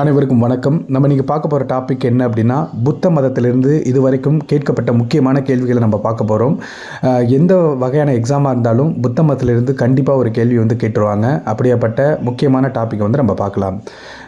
அனைவருக்கும் வணக்கம். நம்ம இன்றைக்கி பார்க்க போகிற டாபிக் என்ன அப்படின்னா புத்த மதத்திலிருந்து இதுவரைக்கும் கேட்கப்பட்ட முக்கியமான கேள்விகளை நம்ம பார்க்க போகிறோம் எந்த வகையான எக்ஸாமாக இருந்தாலும் புத்த மதத்திலிருந்து கண்டிப்பாக ஒரு கேள்வி வந்து கேட்டுருவாங்க. அப்படியாப்பட்ட முக்கியமான டாப்பிக்கை வந்து நம்ம பார்க்கலாம்.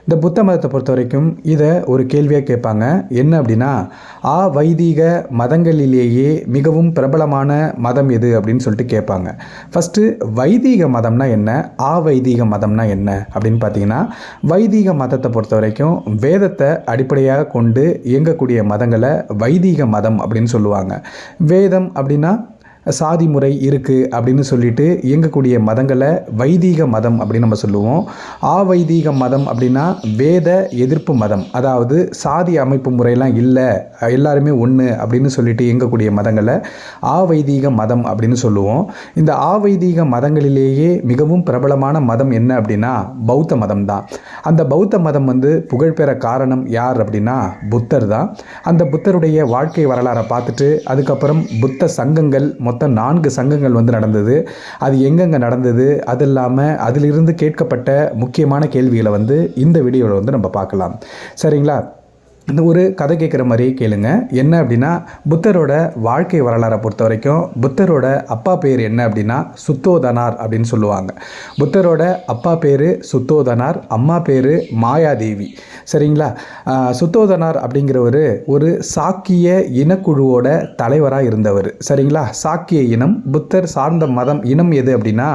இந்த புத்த மதத்தை பொறுத்த வரைக்கும் இதை ஒரு கேள்வியாக கேட்பாங்க. என்ன அப்படின்னா ஆ வைதீக மதங்களிலேயே மிகவும் பிரபலமான மதம் எது? அப்படின்னு சொல்லிட்டு கேட்பாங்க. ஃபஸ்ட்டு வைதீக மதம்னா என்ன? ஆ வைதீக மதம்னா என்ன? அப்படின்னு பார்த்தீங்கன்னா வைதீக மதத்தை பொறுத்த வரைக்கும் வேதத்தை அடிப்படையாக கொண்டு இயங்கக்கூடிய மதங்களை வைதீக மதம் அப்படின்னு சொல்லுவாங்க. வேதம் அப்படின்னா சாதி முறை இருக்குது அப்படின்னு சொல்லிட்டு இயங்கக்கூடிய மதங்களை வைதீக மதம் அப்படின்னு நம்ம சொல்லுவோம். ஆவைதீக மதம் அப்படின்னா வேத எதிர்ப்பு மதம். அதாவது சாதி அமைப்பு முறையெல்லாம் இல்லை எல்லாருமே ஒன்று அப்படின்னு சொல்லிட்டு இயங்கக்கூடிய மதங்களை ஆவைதீக மதம் அப்படின்னு சொல்லுவோம். இந்த ஆவைதீக மதங்களிலேயே மிகவும் பிரபலமான மதம் என்ன அப்படின்னா பௌத்த மதம் தான் அந்த பௌத்த மதம் வந்து புகழ்பெற காரணம் யார் அப்படின்னா புத்தர் தான். அந்த புத்தருடைய வாழ்க்கை வரலாறை பார்த்துட்டு அதுக்கப்புறம் புத்த சங்கங்கள் மொத்தம் நான்கு சங்கங்கள் வந்து நடந்தது. அது எங்கெங்கே நடந்தது? அது இல்லாமல் அதிலிருந்து கேட்கப்பட்ட முக்கியமான கேள்விகளை வந்து இந்த வீடியோவில் வந்து நம்ம பார்க்கலாம். சரிங்களா? இந்த ஒரு கதை கேட்குற மாதிரியே கேளுங்க. என்ன அப்படின்னா புத்தரோட வாழ்க்கை வரலாறை பொறுத்த வரைக்கும் புத்தரோட அப்பா பேர் என்ன அப்படின்னா சுத்தோதனார் அப்படின்னு சொல்லுவாங்க. புத்தரோட அப்பா பேர் சுத்தோதனார் அம்மா பேர் மாயாதேவி. சரிங்களா? சுத்தோதனார் அப்படிங்கிறவர் ஒரு சாக்கிய இனக்குழுவோட தலைவராக இருந்தவர். சரிங்களா? சாக்கிய இனம் புத்தர் சார்ந்த மதம் இனம் எது அப்படின்னா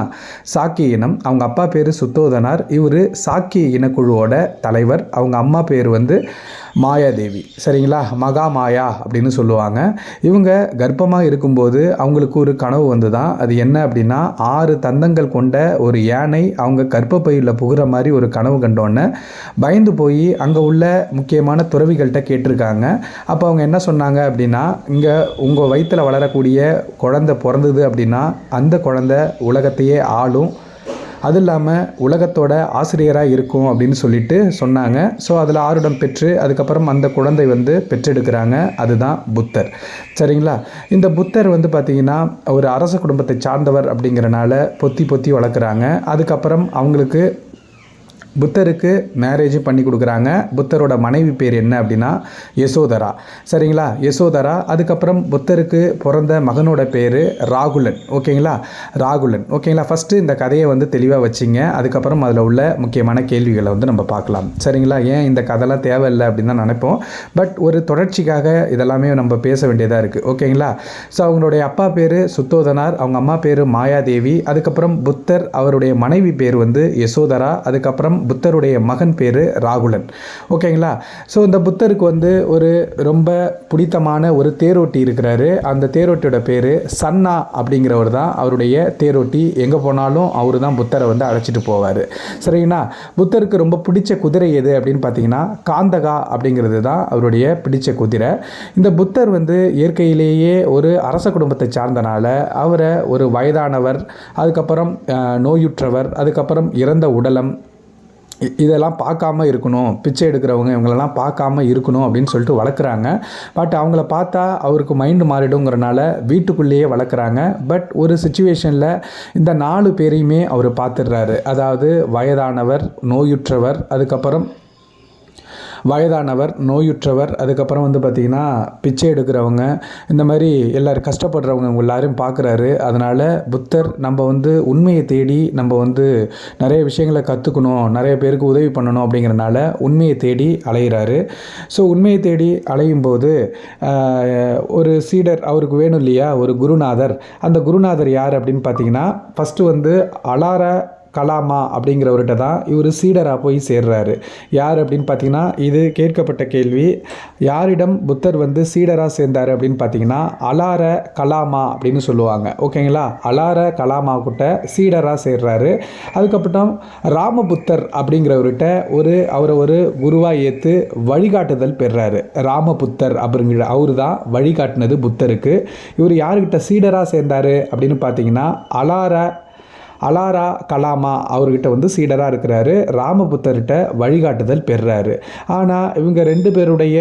சாக்கிய இனம். அவங்க அப்பா பேர் சுத்தோதனார். இவர் சாக்கிய இனக்குழுவோட தலைவர். அவங்க அம்மா பேர் வந்து மாயாதேவி. சரிங்களா? மகா மாயா அப்படின்னு சொல்லுவாங்க. இவங்க கர்ப்பமாக இருக்கும்போது அவங்களுக்கு ஒரு கனவு வந்து தான் அது என்ன அப்படின்னா ஆறு தந்தங்கள் கொண்ட ஒரு யானை அவங்க கர்ப்பப்பையில் புகுற மாதிரி ஒரு கனவு கண்டோன்னே பயந்து போய் அங்கே உள்ள முக்கியமான துறவிகள்கிட்ட கேட்டிருக்காங்க. அப்போ அவங்க என்ன சொன்னாங்க அப்படின்னா இங்கே உங்கள் வயிற்றில் வளரக்கூடிய குழந்தை பிறந்தது அப்படின்னா அந்த குழந்தை உலகத்தையே ஆளும். அது இல்லாமல் உலகத்தோட ஆசிரியராக இருக்கும் அப்படின்னு சொல்லிட்டு சொன்னாங்க. ஸோ அதில் ஆருடம் பெற்று அதுக்கப்புறம் அந்த குழந்தை வந்து பெற்றெடுக்கிறாங்க. அதுதான் புத்தர். சரிங்களா? இந்த புத்தர் வந்து பார்த்திங்கன்னா ஒரு அரச குடும்பத்தை சார்ந்தவர் அப்படிங்கிறனால பொத்தி பொத்தி வளர்க்குறாங்க. அதுக்கப்புறம் அவங்களுக்கு புத்தருக்கு மேரேஜ் பண்ணி கொடுக்குறாங்க. புத்தரோட மனைவி பேர் என்ன அப்படின்னா யசோதரா. சரிங்களா? யசோதரா அதுக்கப்புறம் புத்தருக்கு பிறந்த மகனோட பேர் ராகுலன். ஓகேங்களா? ராகுலன். ஓகேங்களா? ஃபஸ்ட்டு இந்த கதையை வந்து தெளிவாக வச்சிங்க. அதுக்கப்புறம் அதில் உள்ள முக்கியமான கேள்விகளை வந்து நம்ம பார்க்கலாம். சரிங்களா? ஏன் இந்த கதைலாம் தேவையில்லை அப்படின்னு தான் நினைப்போம். பட் ஒரு தொடர்ச்சிக்காக இதெல்லாமே நம்ம பேச வேண்டியதாக இருக்குது ஓகேங்களா? ஸோ அவங்களுடைய அப்பா பேர் சுத்தோதனார் அவங்க அம்மா பேர் மாயாதேவி அதுக்கப்புறம் புத்தர் அவருடைய மனைவி பேர் வந்து யசோதரா அதுக்கப்புறம் புத்தருடைய மகன் பேர் ராகுலன். ஓகேங்களா? ஸோ இந்த புத்தருக்கு வந்து ஒரு ரொம்ப பிடித்தமான ஒரு தேரோட்டி இருக்கிறாரு. அந்த தேரோட்டியோட பேர் சன்னா அப்படிங்கிறவர் தான் அவருடைய தேரோட்டி. எங்கே போனாலும் அவர் தான் புத்தரை வந்து அழைச்சிட்டு போவார். சரிங்களா? புத்தருக்கு ரொம்ப பிடிச்ச குதிரை எது அப்படின்னு பார்த்தீங்கன்னா காந்தகா அப்படிங்கிறது தான் அவருடைய பிடிச்ச குதிரை. இந்த புத்தர் வந்து இயற்கையிலேயே ஒரு அரச குடும்பத்தை சார்ந்தனால அவரை ஒரு வயதானவர் அதுக்கப்புறம் நோயுற்றவர் அதுக்கப்புறம் இறந்த உடலம் இதெல்லாம் பார்க்காம இருக்கணும். பிச்சை எடுக்கிறவங்க இவங்களெல்லாம் பார்க்காம இருக்கணும் அப்படின்னு சொல்லிட்டு வளர்க்குறாங்க. பட் அவங்கள பார்த்தா அவருக்கு மைண்டு மாறிடுங்கிறனால வீட்டுக்குள்ளேயே வளர்க்குறாங்க. பட் ஒரு சுச்சுவேஷனில் இந்த நாலு பேரையுமே அவர் பார்த்துடுறாரு. அதாவது வயதானவர் நோயுற்றவர் அதுக்கப்புறம் வயதானவர் நோயுற்றவர் அதுக்கப்புறம் வந்து பார்த்திங்கன்னா பிச்சை எடுக்கிறவங்க இந்த மாதிரி எல்லோரும் கஷ்டப்படுறவங்க இவங்க எல்லாரையும் பார்க்குறாரு அதனால் புத்தர் நம்ம வந்து உண்மையை தேடி நம்ம வந்து நிறைய விஷயங்களை கற்றுக்கணும் நிறைய பேருக்கு உதவி பண்ணணும் அப்படிங்கிறனால உண்மையை தேடி அலையிறாரு. ஸோ உண்மையை தேடி அலையும் போது ஒரு சீடர் அவருக்கு வேணும் இல்லையா? ஒரு குருநாதர். அந்த குருநாதர் யார் அப்படின்னு பார்த்தீங்கன்னா ஃபஸ்ட்டு வந்து அலார கலாமா அப்படிங்கிறவர்கிட்ட தான் இவர் சீடராக போய் சேர்றாரு. யார் அப்படின்னு பார்த்தீங்கன்னா இது கேட்கப்பட்ட கேள்வி. யாரிடம் புத்தர் வந்து சீடராக சேர்ந்தார் அப்படின்னு பார்த்தீங்கன்னா அலார கலாமா அப்படின்னு சொல்லுவாங்க. ஓகேங்களா அலார கலாமா கிட்ட சீடராக சேர்றாரு. அதுக்கப்புறம் ராமபுத்தர் அப்படிங்கிறவர்கிட்ட ஒரு அவரை ஒரு குருவாக ஏற்று வழிகாட்டுதல் பெறுறாரு. ராமபுத்தர் அப்படிங்கிற அவர் தான் வழிகாட்டினது புத்தருக்கு. இவர் யார்கிட்ட சீடராக சேர்ந்தார் அப்படின்னு பார்த்தீங்கன்னா அலார அலாரா கலாமா அவர்கிட்ட வந்து சீடராக இருக்கிறாரு. ராமபுத்தர்கிட்ட வழிகாட்டுதல் பெறுறாரு. ஆனால் இவங்க ரெண்டு பேருடைய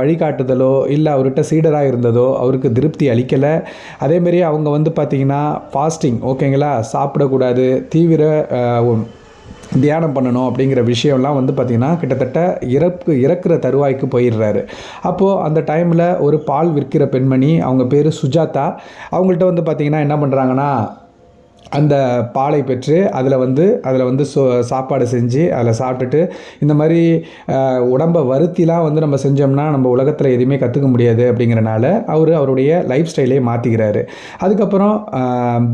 வழிகாட்டுதலோ இல்லை அவர்கிட்ட சீடராக இருந்ததோ அவருக்கு திருப்தி அளிக்கலை. அதேமாரி அவங்க வந்து பார்த்திங்கன்னா ஃபாஸ்டிங் ஓகேங்களா சாப்பிடக்கூடாது தீவிர தியானம் பண்ணணும் அப்படிங்கிற விஷயம்லாம் வந்து பார்த்திங்கன்னா கிட்டத்தட்ட இறப்பு இறக்குற தருவாய்க்கு போயிடுறாரு. அப்போது அந்த டைமில் ஒரு பால் விற்கிற பெண்மணி அவங்க பேர் சுஜாதா அவங்கள்ட்ட வந்து பார்த்திங்கன்னா என்ன பண்ணுறாங்கன்னா அந்த பாலை பெற்று அதில் வந்து அதில் வந்து சோ சாப்பாடு செஞ்சு அதில் சாப்பிட்டுட்டு இந்த மாதிரி உடம்பை வருத்திலாம் வந்து நம்ம செஞ்சோம்னா நம்ம உலகத்தில் எதுவுமே கற்றுக்க முடியாது அப்படிங்கிறனால அவர் அவருடைய லைஃப் ஸ்டைலே மாற்றிக்கிறாரு அதுக்கப்புறம்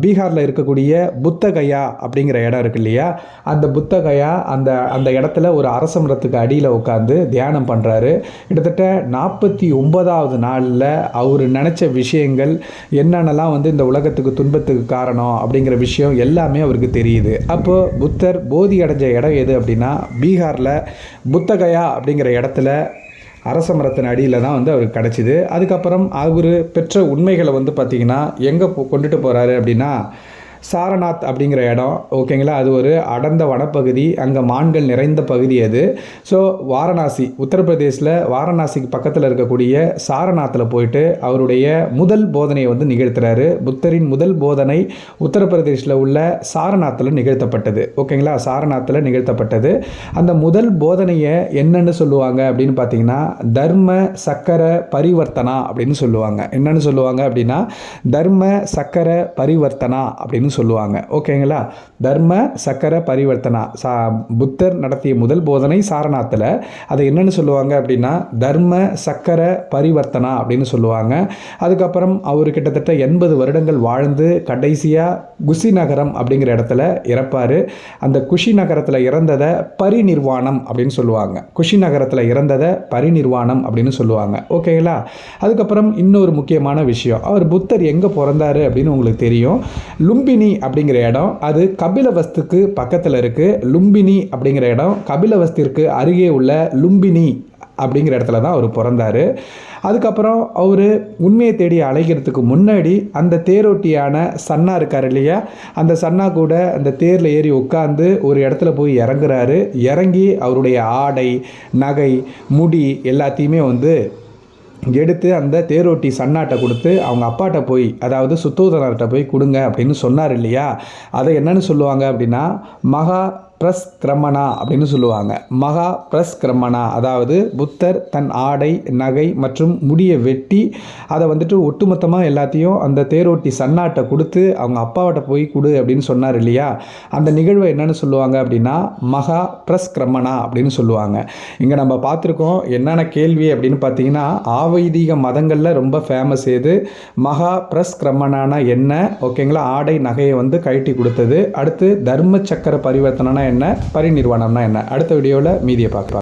பீகாரில் இருக்கக்கூடிய புத்தகயா அப்படிங்கிற இடம் இருக்கு இல்லையா? அந்த புத்தகயா அந்த அந்த இடத்துல ஒரு அரசமரத்துக்கு அடியில் உட்காந்து தியானம் பண்ணுறாரு கிட்டத்தட்ட நாற்பத்தி ஒன்பதாவது நாளில் அவர் நினச்ச விஷயங்கள் என்னென்னலாம் வந்து இந்த உலகத்துக்கு துன்பத்துக்கு காரணம் அப்படிங்கிற விஷயம் எல்லாமே அவருக்கு தெரியுது. அப்போது புத்தர் போதி அடைஞ்ச இடம் எது அப்படின்னா பீகாரில் புத்தகயா அப்படிங்கிற இடத்துல அரச மரத்தின் அடியில் தான் வந்து அவருக்கு கிடச்சிது. அதுக்கப்புறம் அவர் பெற்ற உண்மைகளை வந்து பார்த்திங்கன்னா எங்கே கொண்டுட்டு போகிறாரு அப்படின்னா சாரநாத் அப்படிங்கிற இடம் ஓகேங்களா அது ஒரு அடர்ந்த வனப்பகுதி அங்கே மான்கள் நிறைந்த பகுதி அது. ஸோ வாரணாசி உத்தரப்பிரதேசில் வாரணாசிக்கு பக்கத்தில் இருக்கக்கூடிய சாரநாத்தில் போயிட்டு அவருடைய முதல் போதனையை வந்து நிகழ்த்துறாரு. புத்தரின் முதல் போதனை உத்தரப்பிரதேசில் உள்ள சாரநாத்தில் நிகழ்த்தப்பட்டது. ஓகேங்களா சாரநாத்தில் நிகழ்த்தப்பட்டது. அந்த முதல் போதனையை என்னன்னு சொல்லுவாங்க அப்படின்னு பார்த்தீங்கன்னா தர்ம சக்கர பரிவர்த்தனா அப்படின்னு சொல்லுவாங்க. என்னன்னு சொல்லுவாங்க அப்படின்னா தர்ம சக்கர பரிவர்த்தனா அப்படின்னு சொல்லுவாங்க. ஓகேங்களா? தர்ம சக்கர பரிவர்த்தனா. சா புத்தர் நடத்திய முதல் போதனை சாரநாத்தில் அதை என்னென்னு சொல்லுவாங்க அப்படின்னா தர்ம சக்கர பரிவர்த்தனா அப்படின்னு சொல்லுவாங்க. அதுக்கப்புறம் அவர் கிட்டத்தட்ட எண்பது வருடங்கள் வாழ்ந்து கடைசியாக குசி நகரம் அப்படிங்கிற இடத்துல இறப்பார். அந்த குஷி நகரத்தில் இறந்ததை பரிநிர்வாணம் அப்படின்னு சொல்லுவாங்க. குஷி நகரத்தில் இறந்ததை பரிநிர்வாணம் அப்படின்னு சொல்லுவாங்க. ஓகேங்களா அதுக்கப்புறம் இன்னொரு முக்கியமான விஷயம். அவர் புத்தர் எங்கே பிறந்தாரு அப்படின்னு உங்களுக்கு தெரியும். லும்பினி அப்படிங்கிற இடம் அது கபிலவஸ்துக்கு பக்கத்தில் இருக்குது லும்பினி அப்படிங்கிற இடம் கபிலவஸ்திற்கு அருகே உள்ள லும்பினி அப்படிங்கிற இடத்துல தான் அவர் பிறந்தாரு. அதுக்கப்புறம் அவர் உண்மையை தேடி அலைகிறதுக்கு முன்னாடி அந்த தேரோட்டியான சன்னா இருக்கார் இல்லையா? அந்த சன்னா கூட அந்த தேரில் ஏறி உட்காந்து ஒரு இடத்துல போய் இறங்குறாரு. இறங்கி அவருடைய ஆடை நகை முடி எல்லாத்தையுமே வந்து எடுத்து அந்த தேரோட்டி சன்னாட்டை கொடுத்து அவங்க அப்பாட்ட போய் அதாவது சுத்தோதனர்கிட்ட போய் கொடுங்க அப்படின்னு சொன்னார் இல்லையா? அதை என்னன்னு சொல்லுவாங்க அப்படின்னா மகா பிரஸ்கிரமணா அப்படின்னு சொல்லுவாங்க. மகா பிரஸ்கிரமணா அதாவது புத்தர் தன் ஆடை நகை மற்றும் முடியை வெட்டி அதை வந்துட்டு ஒட்டுமொத்தமாக எல்லாத்தையும் அந்த தேரோட்டி சன்னாட்டை கொடுத்து அவங்க அப்பாவிட்ட போய் கொடு அப்படின்னு சொன்னார் இல்லையா? அந்த நிகழ்வை என்னென்னு சொல்லுவாங்க அப்படின்னா மகா பிரஸ் கிரமணா அப்படின்னு சொல்லுவாங்க. இங்கே நம்ம பார்த்துருக்கோம் என்னென்ன கேள்வி அப்படின்னு பார்த்தீங்கன்னா ஆவைதீக மதங்களில் ரொம்ப ஃபேமஸ் எது மகா பிரஸ்கிரமணானா என்ன? ஓகேங்களா? ஆடை நகையை வந்து கழட்டி கொடுத்தது. அடுத்து தர்ம சக்கர பரிவர்த்தனைனா என்ன? பரிநிர்வாணம்னா என்ன? அடுத்த வீடியோவில் மீதியை பார்க்கலாம்.